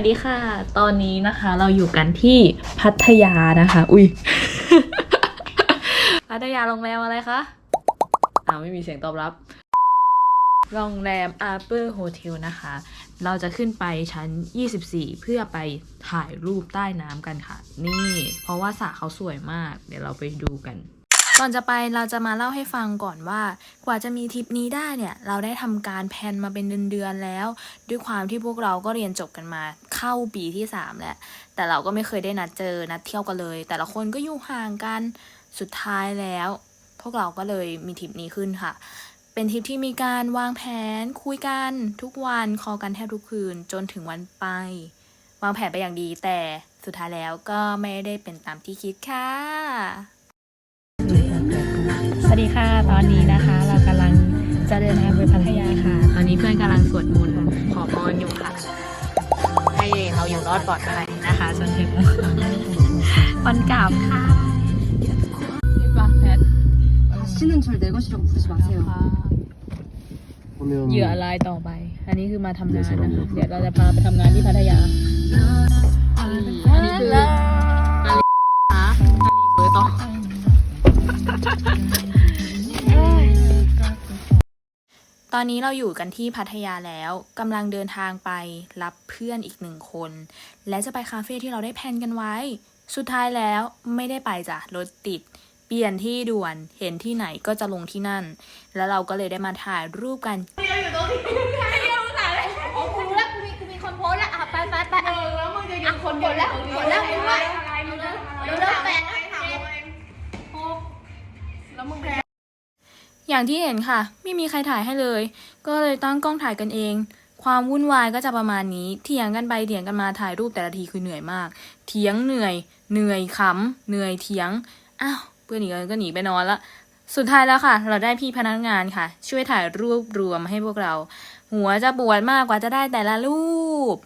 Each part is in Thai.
ดนสวัสดีค่ะ ตอนนี้นะคะเราอยู่กันที่พัทยานะคะ อุ้ย พัทยาโรงแรมอะไรคะ อ้าวไม่มีเสียงตอบรับ โรงแรมอาร์เ r อร์โฮเทลนะคะ เราจะขึ้นไปชั้น 24 เพื่อไปถ่ายรูปใต้น้ำกันค่ะ นี่ เพราะว่าสระเขาสวยมาก เดี๋ยวเราไปดูกัน ก่อนจะไปเราจะมาเล่าให้ฟังก่อนว่า กว่าจะมีทริปนี้ได้เนี่ย เราได้ทำการแพนมาเป็นเดือนๆแล้ว ด้วยความที่พวกเราก็เรียนจบกันมาเข้าปีที่ 3 แล้ว แต่เราก็ไม่เคยได้นัดเจอนัดเที่ยวกันเลย แต่ละคนก็อยู่ห่างกันสุดท้ายแล้ว พวกเราก็เลยมีทริปนี้ขึ้นค่ะ เป็นทริปที่มีการวางแผนคุยกันทุกวันคอกันแทบทุกคืนจนถึงวันไป วางแผนไปอย่างดีแต่สุดท้ายแล้วก็ไม่ได้เป็นตามที่คิดค่ะ สวัสดีค่ะ ตอนนี้นะคะ เรากำลังจะเดินทางไปพัทยาค่ะ ตอนนี้เพื่อนกำลังสวดมนต์ขอพรอยู่ค่ะ ให้เราอยู่รอดปลอดภัยนะคะจนถึง วันกลับค่ะพี่ปะแพท 다시는 절 내 것이라고 부르지 마세요. เหยื่อรายต่อไป อันนี้คือมาทำงานนะคะ เดี๋ยวเราจะพาไปทำงานที่พัทยา อันนี้คืออาลีอาลีเบอร์ต่อ ตอนนี้เราอยู่กันที่พัทยาแล้วกำลังเดินทางไปรับเพื่อนอีกหนึ่งคน และจะไปคาเฟ่ที่เราได้แพลนกันไว้ สุดท้ายแล้วไม่ได้ไปจ้ะรถติด เปลี่ยนที่ด่วนเห็นที่ไหนก็จะลงที่นั่น แล้วเราก็เลยได้มาถ่ายรูปกันโอ้กูรู้แล้วกูมีกูมีคนโพสต์แล้วอะไปไปไปอะแล้วมึงจะยืนคนเดียวแล้ว อย่างที่เห็นค่ะ ไม่มีใครถ่ายให้เลย ก็เลยตั้งกล้องถ่ายกันเอง ความวุ่นวายก็จะประมาณนี้ เถียงกันไปเถียงกันมาถ่ายรูปแต่ละทีคือเหนื่อยมาก เถียงเหนื่อย เหนื่อยขำเหนื่อยเถียง อ้าวเพื่อนหนีกันก็หนีไปนอนละ สุดท้ายแล้วค่ะ เราได้พี่พนักงานค่ะ ช่วยถ่ายรูปรวมให้พวกเรา หัวจะปวดมากกว่าจะได้แต่ละรูป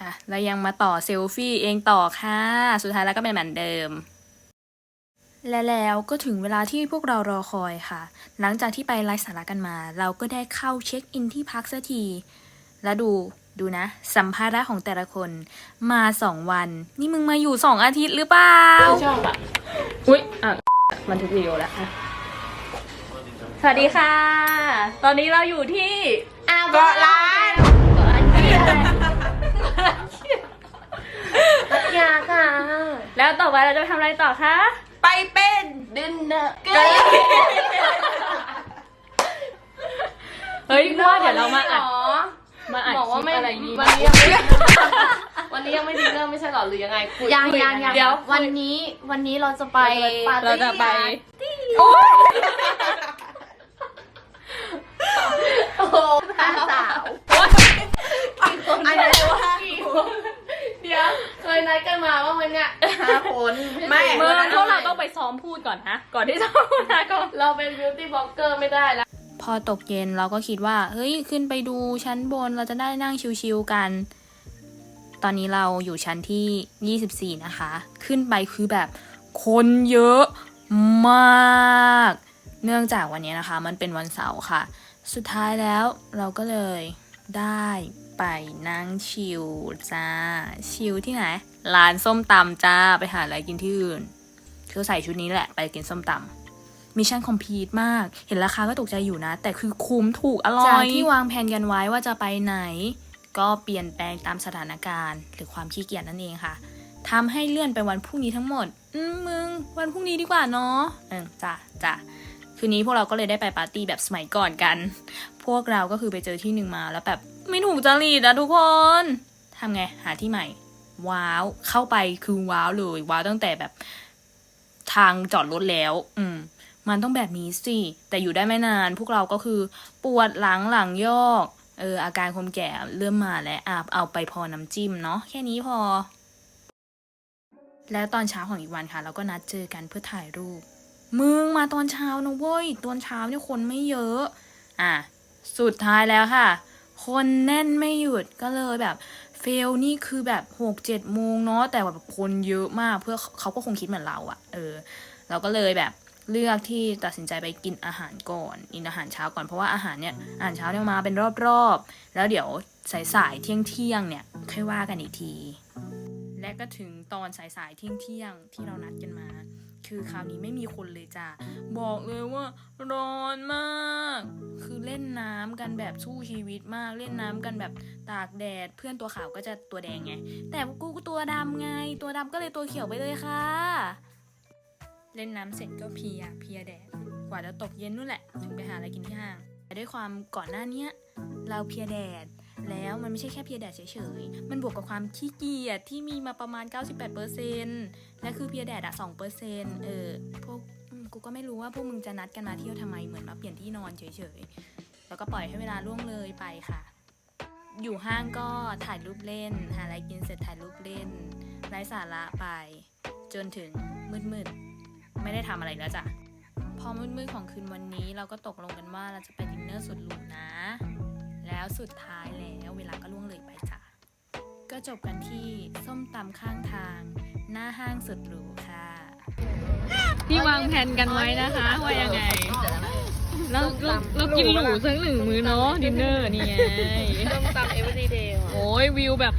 อะแล้วยังมาต่อเซลฟี่เองต่อค่ะ สุดท้ายแล้วก็เป็นเหมือนเดิม และแล้วก็ถึงเวลาที่พวกเรารอคอยค่ะ หลังจากที่ไปไลฟ์สาระกันมา เราก็ได้เข้าเช็คอินที่พักสักที แล้วดูดูนะ สัมภาระของแต่ละคนมาสองวัน นี่มึงมาอยู่สองอาทิตย์หรือเปล่าชอบอะ อุ๊ยอะมันทุกวิดีโอแล้วค่ะสวัสดีค่ะ ตอนนี้เราอยู่ที่อะเกาะล้านอยากอะ แล้วต่อไปเราจะไปทำอะไรต่อคะ ไปเป็นดินเนอร์เฮ้ยว่าเดี๋ยวเรามาอัดมาอัดบอกว่าคลิไม่ปอะไรนี้วันนี้ยังไม่วันนี้ยังไม่ดินเนอร์ไม่ใช่หรอหรือยังไงคุยยังคุยังยังเดี๋ยววันนี้วันนี้เราจะไปเราจะไปโอ้พาสาวอะไรวะ เดี๋ยวเคยนัดกันมาว่ามันเนี่ย ห้าคน ไม่ เมื่อพวกเราต้องไปซ้อ มพูดก่อนนะ ก่อนที่จะพูดนะก่อนเราเป็นบิวตี้บล็อกเกอร์ไม่ได้แล้ว พอตกเย็นเราก็คิดว่า เฮ้ย ขึ้นไปดูชั้นบนเราจะได้นั่งชิวๆกัน ตอนนี้เราอยู่ชั้นที่ 24 นะคะ ขึ้นไปคือแบบคนเยอะมาก เนื่องจากวันนี้นะคะ มันเป็นวันเสาร์ค่ะ สุดท้ายแล้วเราก็เลยได้ไปนั่งชิลจ้า ชิลที่ไหน ร้านส้มตำจ้า ไปหาอะไรกินที่อื่น คือใส่ชุดนี้แหละไปกินส้มตำมิชชั่นคอมพลีทมาก เห็นราคาก็ตกใจอยู่นะ แต่คือคุ้มถูกอร่อย จากที่วางแผนกันไว้ว่าจะไปไหน ก็เปลี่ยนแปลงตามสถานการณ์ หรือความขี้เกียจนั่นเองค่ะทำให้เลื่อนไปวันพรุ่งนี้ทั้งหมด อืมมึง วันพรุ่งนี้ดีกว่าเนาะเออจ้ะจ้ะคืนนี้พวกเราก็เลยได้ไปปาร์ตี้แบบสมัยก่อนกัน พวกเราก็คือไปเจอที่หนึ่งมาแล้วแบบไม่ถูกจริตอะทุกคนทำไงหาที่ใหม่ ว้าว เข้าไปคือว้าวเลย ว้าวตั้งแต่แบบ ทางจอดรถแล้ว อืม มันต้องแบบนี้สิ แต่อยู่ได้ไม่นาน พวกเราก็คือ ปวดหลังหลังยอก เออ อาการคนแก่เริ่มมาแล้วอาบเอาไปพอน้ำจิ้มเนาะแค่นี้พอ แล้วตอนเช้าของอีกวันค่ะ เราก็นัดเจอกันเพื่อถ่ายรูป มึงมาตอนเช้านะเว้ย ตอนเช้าเนี่ยคนไม่เยอะ อะ สุดท้ายแล้วค่ะ คนแน่นไม่หยุดก็เลยแบบ เฟลนี่คือแบบหกเจ็ดโมงเนาะแต่แบบคนเยอะมากเพื่อเขาก็คงคิดเหมือนเราอะเออ เราก็เลยแบบเลือกที่ตัดสินใจไปกินอาหารก่อนกินอาหารเช้าก่อนเพราะว่าอาหารเนี่ยอาหารเช้าเนี่ยมาเป็นรอบๆ แล้วเดี๋ยวสายๆเที่ยงเที่ยงเนี่ยค่อยว่ากันอีกที และก็ถึงตอนสายๆเที่ยงเที่ยงที่เรานัดกันมา คือคราวนี้ไม่มีคนเลยจ้ะบอกเลยว่าร้อนมาก คือเล่นน้ำกันแบบสู้ชีวิตมาก เล่นน้ำกันแบบตากแดด เพื่อนตัวขาวก็จะตัวแดงไง แต่กูก็ตัวดำไง ตัวดำก็เลยตัวเขียวไปเลยค่ะ เล่นน้ำเสร็จก็เพียเพียแดด กว่าจะตกเย็นนู่นแหละ ถึงไปหาอะไรกินที่ห้างแต่ด้วยความก่อนหน้าเนี้ยเราเพียแดด แล้วมันไม่ใช่แค่เพียแดดเฉยๆ มันบวกกับความขี้เกียจที่มีมาประมาณ 98%และคือเพียแดดอะ2%เออพวกกูก็ไม่รู้ว่าพวกมึงจะนัดกันมาเที่ยวทำไมเหมือนมาเปลี่ยนที่นอนเฉยๆ แล้วก็ปล่อยให้เวลาล่วงเลยไปค่ะ อยู่ห้างก็ถ่ายรูปเล่น หาอะไรกินเสร็จถ่ายรูปเล่นไร้สาระไป จนถึงมืดๆ ไม่ได้ทำอะไรแล้วจ้ะพอมืดๆของคืนวันนี้เราก็ตกลงกันว่าเราจะไปดินเนอร์สุดหรูนะ แล้วสุดท้ายแล้วเวลาก็ล่วงเลยไปจ้ะก็จบกันที่ส้มตำข้างทาง หน้าห้างสุดหรูค่ะที่วางแผนกันไว้นะคะว่ายังไงแล้วเราเรากินหรูสักหนึ่งมื้อเนาะดินเนอร์นี่ไงต้มตำ every day ว่ะโอ้ยวิวแบบ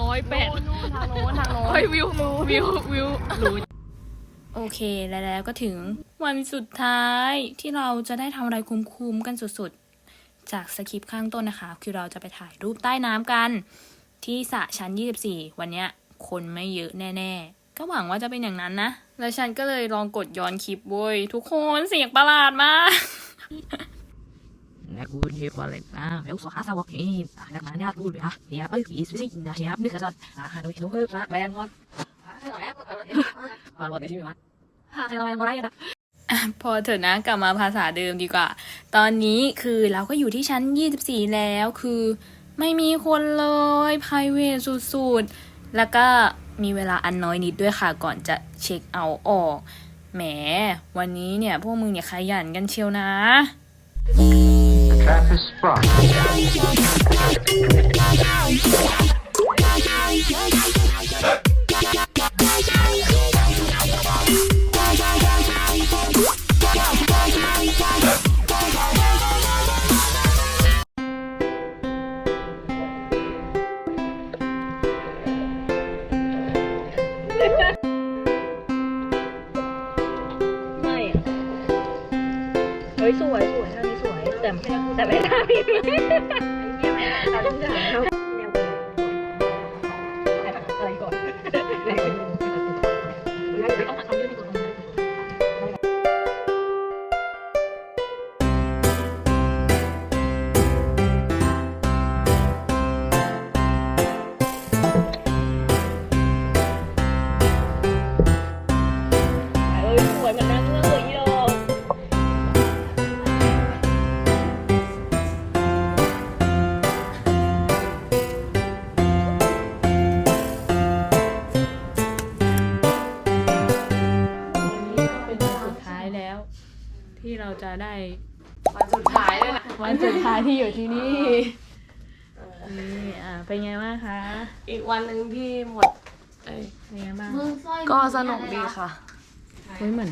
ร้อยแปดทางโน้นทางโน้นโอ้ยวิววิววิวหรูโอเคแล้วแล้วก็ถึงวันสุดท้ายที่เราจะได้ทำอะไรคุ้มๆกันสุดๆ จากสคริปต์ข้างต้นนะคะ คือเราจะไปถ่ายรูปใต้น้ำกัน ที่สระชั้น 24 วันเนี้ยคนไม่เยอะแน่ ๆ ก็หวังว่าจะเป็นอย่างนั้นนะ แล้วฉันก็เลยลองกดย้อนคลิปเว้ย ทุกคนเสียงประหลาดมาก När god är på lägga, jag också har sagt okej, när man är god ja, jag är ju precis när jag blir så att han då hör så väl vad. Vad var det som var? Ha, det var en bra idé. พอเพอเถอะนะกลับมาภาษาเดิมดีกว่า ตอนนี้คือเราก็อยู่ที่ชั้น 24 แล้วคือ ไม่มีคนเลย p r i v a t สุดๆ แล้วก็มีเวลาอันน้อยนิดด้วยค่ะก่อนจะเช็คเอาท์ออก แหม วันนี้เนี่ย พวกมึงเนี่ยขยันกันเชียวนะ That is fun. จะได้วันสุดท้ายเลยนะวันสุดท้ายที่อยู่ที่นี่นี่อ่าเป็นไงบ้างคะอีกวันหนึ่งที่หมดเอ้ยเป็นไงบ้างมึงสร้อยก็สนุกดีค่ะ เฮ้ยเหมือน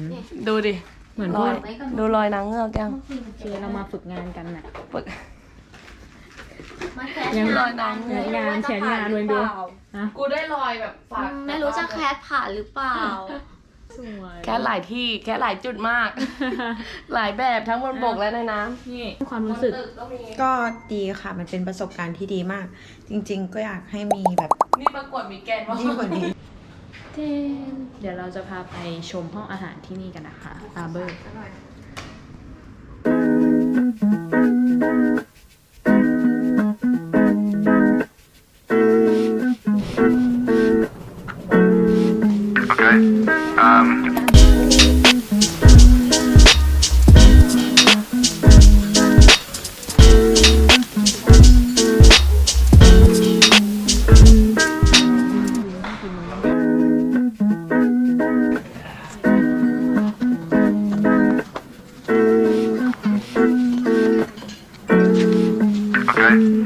ดูดิเหมือนรพวอกยดูรอยนางเงือกยังโอเคเรามาฝึกงานกันน่ะฝึกมาแคสยังรอยนางเงืเขียอนกงานเขียนงานเว้ยดูฮะกูได้รอยแบบฝากไม่รู้จะแคสผ่านหรือเปล่า สวยแค่หลายที่แค่หลายจุดมาก หลายแบบทั้งบนบกและในน้นี่ความรู้สึกำก็มีก็ดีค่ะมันเป็นประสบการณ์ที่ดีมาก จริง ๆ ก็อยากให้มีแบบนี่ประกวดมีแกนว่ายิ่งกว่านี้เจนเดี๋ยวเราจะพาไปชมห้องอาหารที่นี่กันนะคะอาเบอร์ Okay. Mm.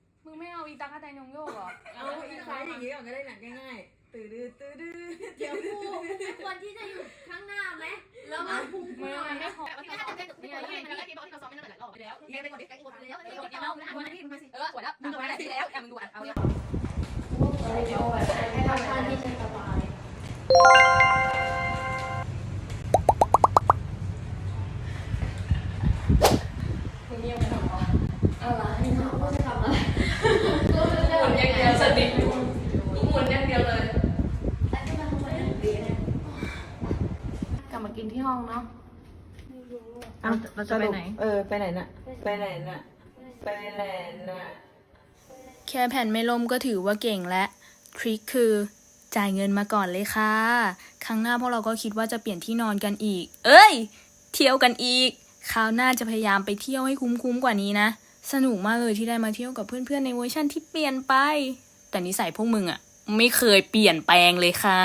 มึงไม่เอาอีตาคาไตนงโยกเหรอเอาอีกซ้ายอย่างนี้ก่อนก็ได้หนักง่ายๆตื่นดื้อตื่นดื้อเดี๋ยวกูควรที่จะอยู่ข้างหน้าไหมแล้วมาพุ่งมือมันไม่พอที่น่าจะเป็นนี่อะไรมันแล้วที่บอกที่เราซ้อมไม่ตั้งแต่หลายรอบแล้วเรียนไปหมดดิแกกูหมดแล้วเดี๋ยวเดี๋ยวเอาวันนี้มึงมาสิเออสวยแล้วมึงดูอะไรที่แล้วมึงดูอะเอาเนี่ยให้ทำท่าที่สบายกลับมากินที่ห้องเนาะ อ้าว เราจะไปไหน เออ ไปไหนน่ะ ไปไหนน่ะ ไปไหนน่ะ แค่แผ่นไม่ล่มก็ถือว่าเก่งและ ทริคคือจ่ายเงินมาก่อนเลยค่ะ ครั้งหน้าพวกเราก็คิดว่าจะเปลี่ยนที่นอนกันอีก เอ้ย เที่ยวกันอีก คราวหน้าจะพยายามไปเที่ยวให้คุ้มๆกว่านี้นะ สนุกมากเลยที่ได้มาเที่ยวกับเพื่อนๆในเวอร์ชั่นที่เปลี่ยนไป แต่นิสัยพวกมึงอะไม่เคยเปลี่ยนแปลงเลยค่ะ